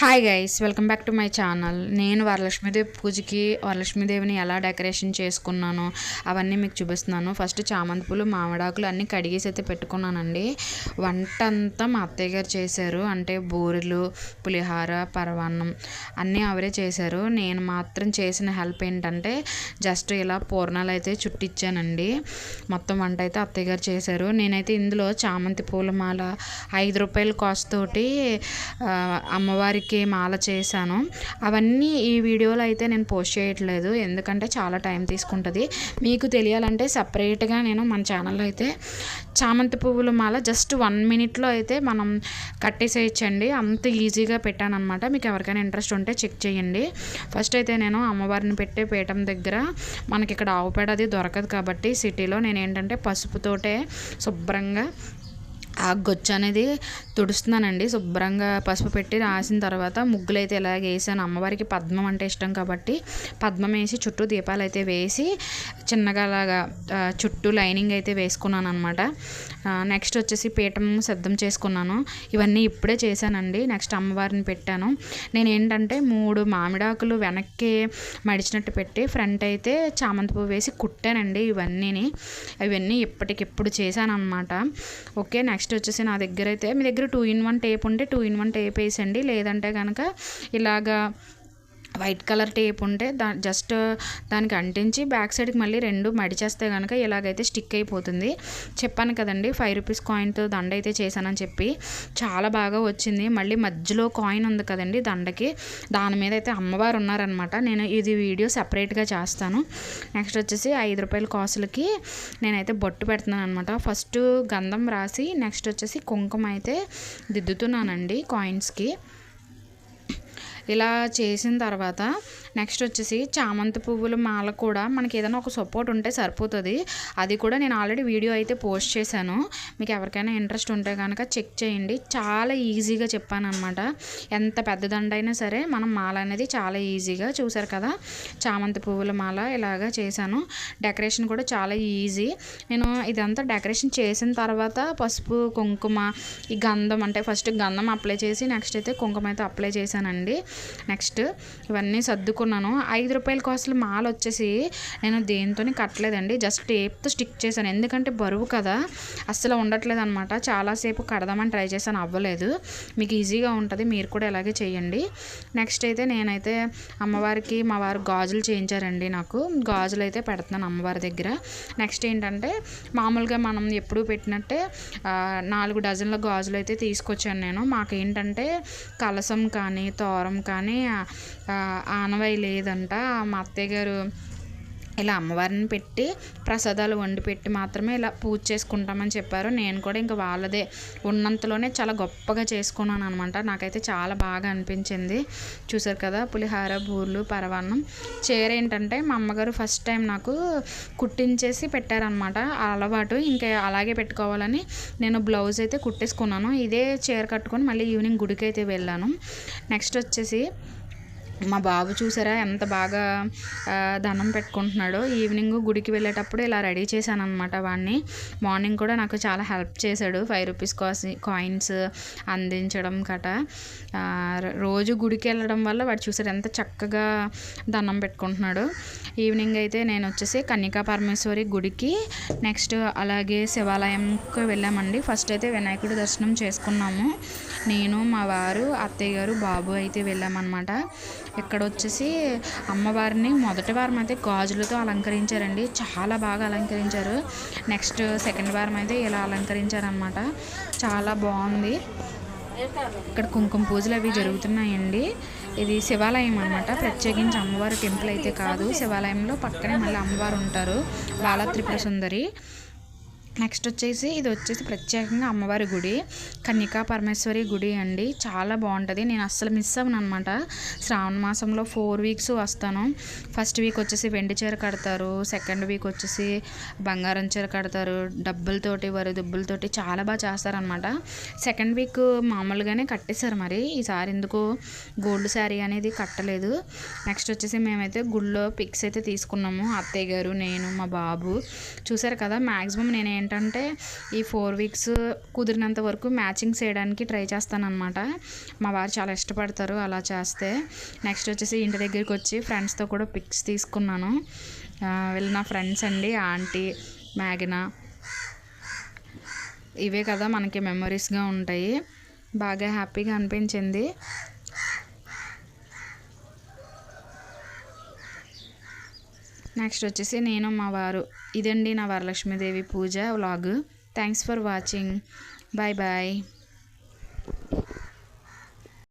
Hi guys welcome back to my channel నేను వరలక్ష్మీదేవి పూజకి వరలక్ష్మీదేవిని ఎలా డెకరేషన్ చేసుకున్నాను అవన్నీ మీకు చూపిస్తున్నాను. ఫస్ట్ చామంతి పూలు మామిడాకులు అన్నీ కడిగేసి అయితే పెట్టుకున్నానండి. వంట అంతా మా అత్తయ్య గారు చేశారు. అంటే బూరెలు పులిహార పరవాన్నం అన్నీ అవరే చేశారు. నేను మాత్రం చేసిన హెల్ప్ ఏంటంటే జస్ట్ ఇలా పూర్ణాలు అయితే చుట్టించానండి మొత్తం వంట అయితే అత్తయ్య గారు చేశారు. నేనైతే ఇందులో చామంతి పూల మాల ఐదు రూపాయల కాస్ట్ తోటి అమ్మవారికి అమ్మవారికి మాల చేశాను. అవన్నీ ఈ వీడియోలో అయితే నేను పోస్ట్ చేయట్లేదు. ఎందుకంటే చాలా టైం తీసుకుంటుంది. మీకు తెలియాలంటే సపరేట్గా నేను మన ఛానల్లో అయితే చామంతి పువ్వుల మాల జస్ట్ వన్ మినిట్లో అయితే మనం కట్టేసేయచ్చండి. అంత ఈజీగా పెట్టాను అనమాట మీకు ఎవరికైనా ఇంట్రెస్ట్ ఉంటే చెక్ చేయండి. ఫస్ట్ అయితే నేను అమ్మవారిని పెట్టే పీఠం దగ్గర మనకి ఇక్కడ ఆవుపేడ అది దొరకదు కాబట్టి సిటీలో నేను ఏంటంటే పసుపుతోటే శుభ్రంగా ఆ గొచ్చు అనేది తుడుస్తున్నానండి. శుభ్రంగా పసుపు పెట్టి రాసిన తర్వాత ముగ్గులు అయితే ఇలాగ వేసాను. అమ్మవారికి పద్మం అంటే ఇష్టం కాబట్టి పద్మం వేసి చుట్టూ దీపాలు అయితే వేసి చిన్నగా అలాగా చుట్టూ లైనింగ్ అయితే వేసుకున్నాను అనమాట నెక్స్ట్ వచ్చేసి పీఠం సిద్ధం చేసుకున్నాను. ఇవన్నీ ఇప్పుడే చేశానండి. నెక్స్ట్ అమ్మవారిని పెట్టాను. నేను ఏంటంటే మూడు మామిడాకులు వెనక్కి మడిచినట్టు పెట్టి ఫ్రంట్ అయితే చామంతి పువ్వు వేసి కుట్టానండి ఇవన్నీని. ఇవన్నీ ఇప్పటికిప్పుడు చేశాను అనమాట ఓకే నెక్స్ట్ వచ్చేసి నా దగ్గర అయితే మీ దగ్గర టూ ఇన్ వన్ టేప్ ఉంటే టూ ఇన్ వన్ టేప్ వేసండి. లేదంటే కనుక ఇలాగా వైట్ కలర్ టేప్ ఉంటే దా జస్ట్ దానికి అంటించి బ్యాక్ సైడ్కి మళ్ళీ రెండు మడిచేస్తే కనుక ఇలాగైతే స్టిక్ అయిపోతుంది. చెప్పాను కదండి ఫైవ్ రూపీస్ కాయిన్తో దండ అయితే చేశానని చెప్పి. చాలా బాగా వచ్చింది. మళ్ళీ మధ్యలో కాయిన్ ఉంది కదండి దండకి. దాని మీద అయితే అమ్మవారు ఉన్నారనమాట నేను ఇది వీడియో సపరేట్గా చేస్తాను. నెక్స్ట్ వచ్చేసి ఐదు రూపాయల కాసులకి నేనైతే బొట్టు పెడుతున్నాను అనమాట ఫస్ట్ గంధం రాసి నెక్స్ట్ వచ్చేసి కుంకుమ అయితే దిద్దుతున్నానండి కాయిన్స్కి. ఇలా చేసిన తర్వాత నెక్స్ట్ వచ్చేసి చామంతి పువ్వుల మాల కూడా మనకి ఏదైనా ఒక సపోర్ట్ ఉంటే సరిపోతుంది. అది కూడా నేను ఆల్రెడీ వీడియో అయితే పోస్ట్ చేశాను. మీకు ఎవరికైనా ఇంట్రెస్ట్ ఉంటే కనుక చెక్ చేయండి. చాలా ఈజీగా చెప్పాను అనమాట ఎంత పెద్ద దండ అయినా సరే మనం మాల అనేది చాలా ఈజీగా చూసారు కదా. చామంతి పువ్వుల మాల ఇలాగా చేశాను. డెకరేషన్ కూడా చాలా ఈజీ నేను ఇదంతా డెకరేషన్ చేసిన తర్వాత పసుపు కుంకుమ ఈ గంధం అంటే ఫస్ట్ గంధం అప్లై చేసి నెక్స్ట్ అయితే కుంకుమ అయితే అప్లై చేశానండి. నెక్స్ట్ ఇవన్నీ సర్దుకు సర్దుకున్నాను ఐదు రూపాయల అసలు మాల వచ్చేసి నేను దేంతో కట్టలేదండి. జస్ట్ టేప్తో స్టిక్ చేశాను. ఎందుకంటే బరువు కదా అస్సలు ఉండట్లేదు అనమాట చాలాసేపు కడదామని ట్రై చేశాను అవ్వలేదు. మీకు ఈజీగా ఉంటుంది మీరు కూడా ఇలాగే చేయండి. నెక్స్ట్ అయితే నేనైతే అమ్మవారికి మా వారు గాజులు చేయించారండి నాకు. గాజులు అయితే పెడుతున్నాను అమ్మవారి దగ్గర. నెక్స్ట్ ఏంటంటే మామూలుగా మనం ఎప్పుడూ పెట్టినట్టే నాలుగు డజన్ల గాజులు అయితే తీసుకొచ్చాను నేను. మాకు ఏంటంటే కలసం కానీ తోరం కానీ ఆనవాయి ఆనవాయి లేదంట. మా అత్తయ్య గారు ఇలా అమ్మవారిని పెట్టి ప్రసాదాలు వండి పెట్టి మాత్రమే ఇలా పూజ చేసుకుంటామని చెప్పారు. నేను కూడా ఇంకా వాళ్ళదే ఉన్నంతలోనే చాలా గొప్పగా చేసుకున్నాను అనమాట నాకైతే చాలా బాగా అనిపించింది. చూసారు కదా పులిహార బూర్లు పరవాన్నం చీర ఏంటంటే మా అమ్మగారు ఫస్ట్ టైం నాకు కుట్టించేసి పెట్టారనమాట అలవాటు ఇంకా అలాగే పెట్టుకోవాలని నేను బ్లౌజ్ అయితే కుట్టేసుకున్నాను. ఇదే చీర కట్టుకొని మళ్ళీ ఈవినింగ్ గుడికి అయితే వెళ్ళాను. నెక్స్ట్ వచ్చేసి మా బాబు చూసారా ఎంత బాగా దండం పెట్టుకుంటున్నాడో. ఈవినింగ్ గుడికి వెళ్ళేటప్పుడు ఇలా రెడీ చేశాను అనమాట వాడిని మార్నింగ్ కూడా నాకు చాలా హెల్ప్ చేశాడు. ఫైవ్ రూపీస్ కాసి కాయిన్స్ అందించడం కట. రోజు గుడికి వెళ్ళడం వల్ల వాడు చూసారు ఎంత చక్కగా దండం పెట్టుకుంటున్నాడు. ఈవినింగ్ అయితే నేను వచ్చేసి కన్యకా పరమేశ్వరి గుడికి నెక్స్ట్ అలాగే శివాలయంకి వెళ్ళామండి. ఫస్ట్ అయితే వినాయకుడి దర్శనం చేసుకున్నాము. నేను మా వారు అత్తయ్య గారు బాబు అయితే వెళ్ళామన్నమాట. ఇక్కడ వచ్చేసి అమ్మవారిని మొదటి వారం అయితే గాజులతో అలంకరించారండి. చాలా బాగా అలంకరించారు. నెక్స్ట్ సెకండ్ వారం అయితే ఇలా అలంకరించారనమాట చాలా బాగుంది. ఇక్కడ కుంకుమ పూజలు అవి జరుగుతున్నాయండి. ఇది శివాలయం అనమాట ప్రత్యేకించి అమ్మవారి టెంపుల్ అయితే కాదు. శివాలయంలో పక్కనే మళ్ళీ అమ్మవారు ఉంటారు. బాల త్రిపుర సుందరి. నెక్స్ట్ వచ్చేసి ఇది వచ్చేసి ప్రత్యేకంగా అమ్మవారి గుడి. కన్యకా పరమేశ్వరి గుడి అండి. చాలా బాగుంటుంది. నేను అస్సలు మిస్ అవ్వను అనమాట శ్రావణ మాసంలో ఫోర్ వీక్స్ వస్తాను. ఫస్ట్ వీక్ వచ్చేసి వెండి చీర కడతారు. సెకండ్ వీక్ వచ్చేసి బంగారం చీర కడతారు. డబ్బులతోటి వరి దుబ్బులతోటి చాలా బాగా చేస్తారనమాట సెకండ్ వీక్ మామూలుగానే కట్టేశారు మరి. ఈసారి ఎందుకు గోల్డ్ శారీ అనేది కట్టలేదు. నెక్స్ట్ వచ్చేసి మేమైతే గుళ్ళో పిక్స్ అయితే తీసుకున్నాము. అత్తయ్య గారు నేను మా బాబు. చూసారు కదా? మ్యాక్సిమం నేను ఏంటంటే ఈ ఫోర్ వీక్స్ కుదిరినంత వరకు మ్యాచింగ్ చేయడానికి ట్రై చేస్తాను అనమాట మా వారు చాలా ఇష్టపడతారు అలా చేస్తే. నెక్స్ట్ వచ్చేసి ఇంటి దగ్గరికి వచ్చి ఫ్రెండ్స్తో కూడా పిక్స్ తీసుకున్నాను. వీళ్ళు నా ఫ్రెండ్స్ అండి ఆంటీ మ్యాగినా. ఇవే కదా మనకి మెమరీస్గా ఉంటాయి. బాగా హ్యాపీగా అనిపించింది. నెక్స్ట్ వచ్చేసి నేను మా వారు. ఇదండి నా వరలక్ష్మీదేవి పూజ vlog. Thanks for watching bye bye